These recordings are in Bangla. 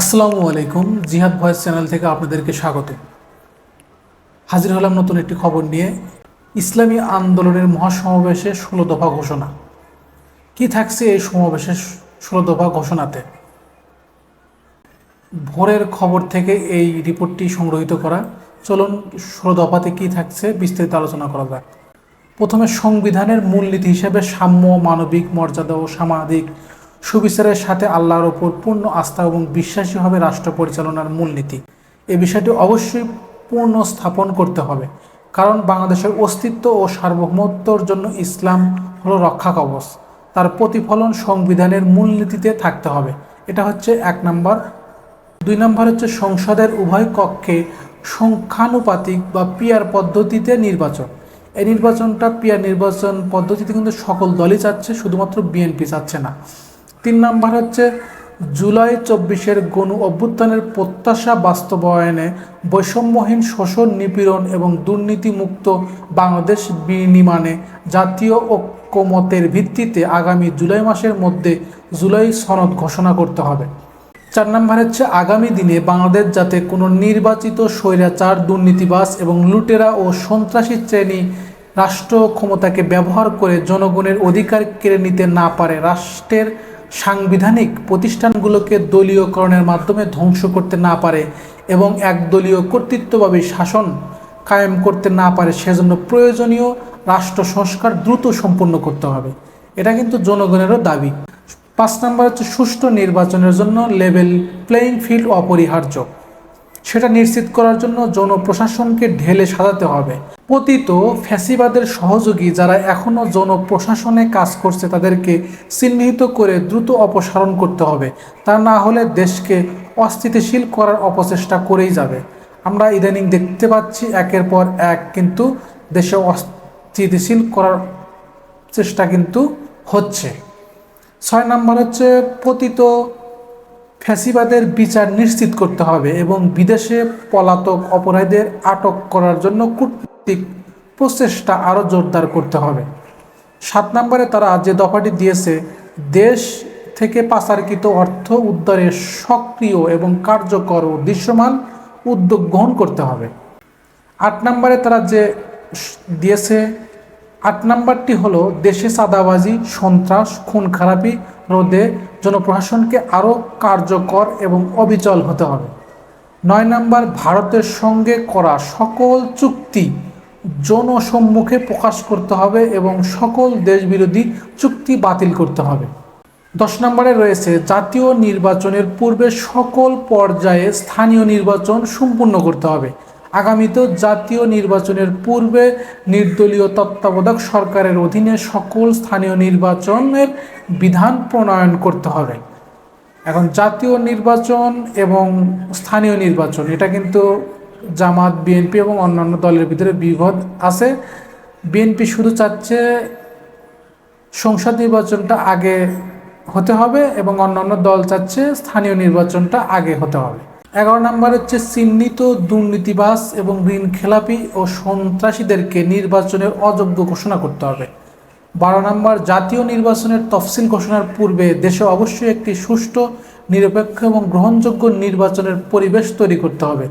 আসসালামু আলাইকুম, জিহাদ ভয়েস চ্যানেল থেকে আপনাদেরকে স্বাগত। হাজির হলাম নতুন একটি খবর নিয়ে। ইসলামী আন্দোলনের মহাসমাবেশে ষোলো দফা ঘোষণা। কি থাকছে এই সমাবেশের ষোলো দফা ঘোষণাতে? ভোরের খবর থেকে এই রিপোর্টটি সংগ্রহীত করা। চলুন, ষোলো দফাতে কি থাকছে বিস্তারিত আলোচনা করা যাক। প্রথমে সংবিধানের মূলনীতি হিসেবে সাম্য, মানবিক মর্যাদা ও সামাজিক সুবিচারের সাথে আল্লাহর ওপর পূর্ণ আস্থা এবং বিশ্বাসী হবে রাষ্ট্র পরিচালনার মূলনীতি। এ বিষয়টি অবশ্যই পূর্ণ স্থাপন করতে হবে, কারণ বাংলাদেশের অস্তিত্ব ও সার্বভৌমত্বর জন্য ইসলাম হলো রক্ষা কবচ। তার প্রতিফলন সংবিধানের মূলনীতিতে থাকতে হবে। এটা হচ্ছে এক নম্বর। দুই নম্বর হচ্ছে সংসদের উভয় কক্ষে সংখ্যানুপাতিক বা পিয়ার পদ্ধতিতে নির্বাচন। এই নির্বাচনটা পিয়ার নির্বাচন পদ্ধতিতে কিন্তু সকল দলই চাচ্ছে, শুধুমাত্র বিএনপি চাচ্ছে না। তিন নম্বর হচ্ছে, জুলাই চব্বিশের গণ অভ্যুত্থানের প্রত্যাশা বাস্তবায়নে বৈষম্যহীন শোষণ, নিপীড়ন এবং দুর্নীতিমুক্ত বাংলাদেশ বিনির্মাণে জাতীয় ঐক্যমতের ভিত্তিতে আগামী জুলাই মাসের মধ্যে জুলাই সনদ ঘোষণা করতে হবে। চার নম্বর হচ্ছে, আগামী দিনে বাংলাদেশ যাতে কোনো নির্বাচিত স্বৈরাচার দুর্নীতিবাস এবং লুটেরা ও সন্ত্রাসী শ্রেণি রাষ্ট্র ক্ষমতাকে ব্যবহার করে জনগণের অধিকার কেড়ে নিতে না পারে, রাষ্ট্রের সাংবিধানিক প্রতিষ্ঠানগুলোকে দলীয়করণের মাধ্যমে ধ্বংস করতে না পারে এবং একদলীয় কর্তৃত্বভাবে শাসন কায়েম করতে না পারে সেজন্য প্রয়োজনীয় রাষ্ট্র সংস্কার দ্রুত সম্পন্ন করতে হবে। এটা কিন্তু জনগণেরও দাবি। পাঁচ নম্বর হচ্ছে সুষ্ঠু নির্বাচনের জন্য লেভেল প্লেয়িং ফিল্ড অপরিহার্য। সেটা নিশ্চিত করার জন্য জনপ্রশাসনকে ঢেলে সাজাতে হবে। পতিত ফ্যাসিবাদের সহযোগী যারা এখনও জনপ্রশাসনে কাজ করছে তাদেরকে চিহ্নিত করে দ্রুত অপসারণ করতে হবে। তা না হলে দেশকে অস্থিতিশীল করার অপচেষ্টা করেই যাবে। আমরা ইদানিং দেখতে পাচ্ছি একের পর এক কিন্তু দেশে অস্থিতিশীল করার চেষ্টা কিন্তু হচ্ছে। ছয় নম্বর হচ্ছে পতিত ফ্যাসিবাদের বিচার নিশ্চিত করতে হবে এবং বিদেশে পলাতক অপরাধীদের আটক করার জন্য কূটনৈতিক প্রচেষ্টা আরও জোরদার করতে হবে। সাত নম্বরে তারা যে দফাটি দিয়েছে, দেশ থেকে পাচারকৃত অর্থ উদ্ধারে সক্রিয় এবং কার্যকর ও দৃশ্যমান উদ্যোগ গ্রহণ করতে হবে। আট নম্বরে তারা যে দিয়েছে আট নাম্বারটি হলো দেশে চাঁদাবাজি, সন্ত্রাস খুন খারাপি রোধে জনপ্রশাসনকে আরও কার্যকর এবং অবিচল হতে হবে। নয় নাম্বার, ভারতের সঙ্গে করা সকল চুক্তি জনসম্মুখে প্রকাশ করতে হবে এবং সকল দেশবিরোধী চুক্তি বাতিল করতে হবে। দশ নম্বরে রয়েছে, জাতীয় নির্বাচনের পূর্বে সকল পর্যায়ে স্থানীয় নির্বাচন সম্পূর্ণ করতে হবে। আগামীতেও জাতীয় নির্বাচনের পূর্বে নির্দলীয় তত্ত্বাবধায়ক সরকারের অধীনে সকল স্থানীয় নির্বাচনের বিধান প্রণয়ন করতে হবে। এখন জাতীয় নির্বাচন এবং স্থানীয় নির্বাচন, এটা কিন্তু জামাত, বিএনপি এবং অন্যান্য দলের ভিতরে বিভেদ আছে। বিএনপি শুধু চাচ্ছে সংসদ নির্বাচনটা আগে হতে হবে এবং অন্যান্য দল চাচ্ছে স্থানীয় নির্বাচনটা আগে হতে হবে। এগারো নম্বর হচ্ছে চিহ্নিত দুর্নীতিবাস এবং ঋণ খেলাপি ও সন্ত্রাসীদেরকে নির্বাচনের অযোগ্য ঘোষণা করতে হবে। বারো নম্বর, জাতীয় নির্বাচনের তফসিল ঘোষণার পূর্বে দেশে অবশ্যই একটি সুষ্ঠু, নিরপেক্ষ এবং গ্রহণযোগ্য নির্বাচনের পরিবেশ তৈরি করতে হবে।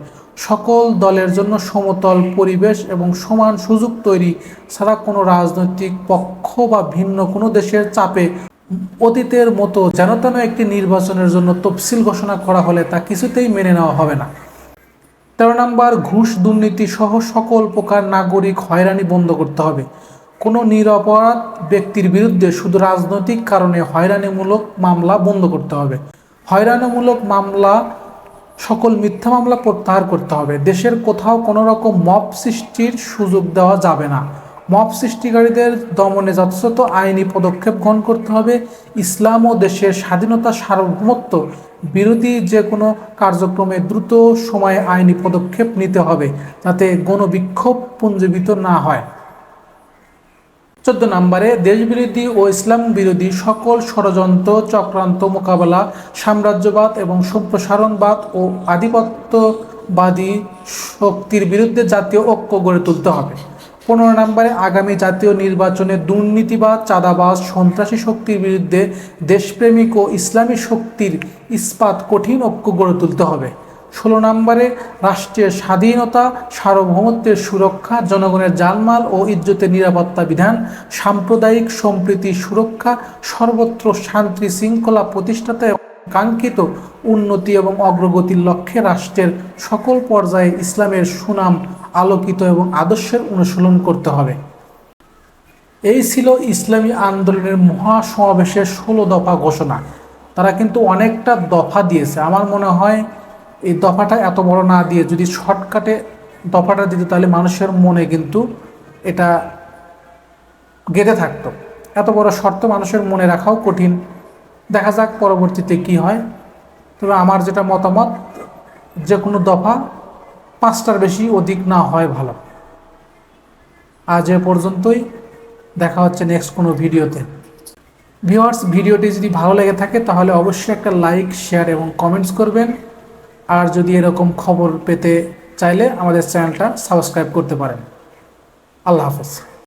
সকল দলের জন্য সমতল পরিবেশ এবং সমান সুযোগ তৈরি ছাড়া কোনো রাজনৈতিক পক্ষ বা ভিন্ন কোনো দেশের চাপে অতীতের মতো যেন তেন একটি নির্বাচনের জন্য তফসিল ঘোষণা করা হলে তা কিছুতেই মেনে নেওয়া হবে না। তেরো নম্বর, ঘুষ দুর্নীতি সহ সকল প্রকার নাগরিক হয়রানি বন্ধ করতে হবে। কোনো নিরপরাধ ব্যক্তির বিরুদ্ধে শুধু রাজনৈতিক কারণে হয়রানিমূলক মামলা বন্ধ করতে হবে। হয়রানিমূলক মামলা, সকল মিথ্যা মামলা প্রত্যাহার করতে হবে। দেশের কোথাও কোনো রকম মব সৃষ্টির সুযোগ দেওয়া যাবে না। মব সৃষ্টিকারীদের দমনে যথাযথ আইনি পদক্ষেপ গ্রহণ করতে হবে। ইসলাম ও দেশের স্বাধীনতা সার্বভৌমত্ব বিরোধী যে কোনো কার্যক্রমে দ্রুত সময়ে আইনি পদক্ষেপ নিতে হবে, যাতে গণবিক্ষোভ পুঞ্জীবিত না হয়। চোদ্দ নম্বরে, দেশবিরোধী ও ইসলাম বিরোধী সকল ষড়যন্ত্র, চক্রান্ত মোকাবেলা, সাম্রাজ্যবাদ এবং সম্প্রসারণবাদ ও আধিপত্যবাদী শক্তির বিরুদ্ধে জাতীয় ঐক্য গড়ে তুলতে হবে। পনেরো নম্বরে আগামী জাতীয় নির্বাচনে দুর্নীতিবাদ, চাঁদাবাজ, সন্ত্রাসী শক্তির বিরুদ্ধে দেশপ্রেমিক ও ইসলামী শক্তির ইস্পাত কঠিন ঐক্য গড়ে তুলতে হবে। ষোলো নম্বরে রাষ্ট্রের স্বাধীনতা, সার্বভৌমত্বের সুরক্ষা, জনগণের জানমাল ও ইজ্জতের নিরাপত্তা বিধান, সাম্প্রদায়িক সম্প্রীতি সুরক্ষা, সর্বত্র শান্তি শৃঙ্খলা প্রতিষ্ঠাতে কাঙ্ক্ষিত উন্নতি এবং অগ্রগতির লক্ষ্যে রাষ্ট্রের সকল পর্যায়ে ইসলামের সুনাম আলোকিত এবং আদর্শের অনুশীলন করতে হবে। এই ছিল ইসলামী আন্দোলনের মহাসমাবেশের ষোলো দফা ঘোষণা। তারা কিন্তু অনেকটা দফা দিয়েছে। আমার মনে হয় এই দফাটা এত বড় না দিয়ে যদি শর্টকাটে দফাটা দিত, তাহলে মানুষের মনে কিন্তু এটা গেঁথে থাকতো। এত বড় শর্ত মানুষের মনে রাখাও কঠিন। দেখা যাক পরবর্তীতে কি হয়। তবে আমার যেটা মতামত যে কোনো দফা পাঁচটার বেশি অধিক না হয় ভালো। আজ এ পর্যন্তই। দেখা হচ্ছে নেক্সট কোনো ভিডিওতে। ভিউয়ার্স, ভিডিওটি যদি ভালো লেগে থাকে, তাহলে অবশ্যই একটা লাইক শেয়ার এবং কমেন্টস করবেন। আর যদি এরকম খবর পেতে চাইলে আমাদের চ্যানেলটা সাবস্ক্রাইব করতে পারেন। আল্লাহ হাফেজ।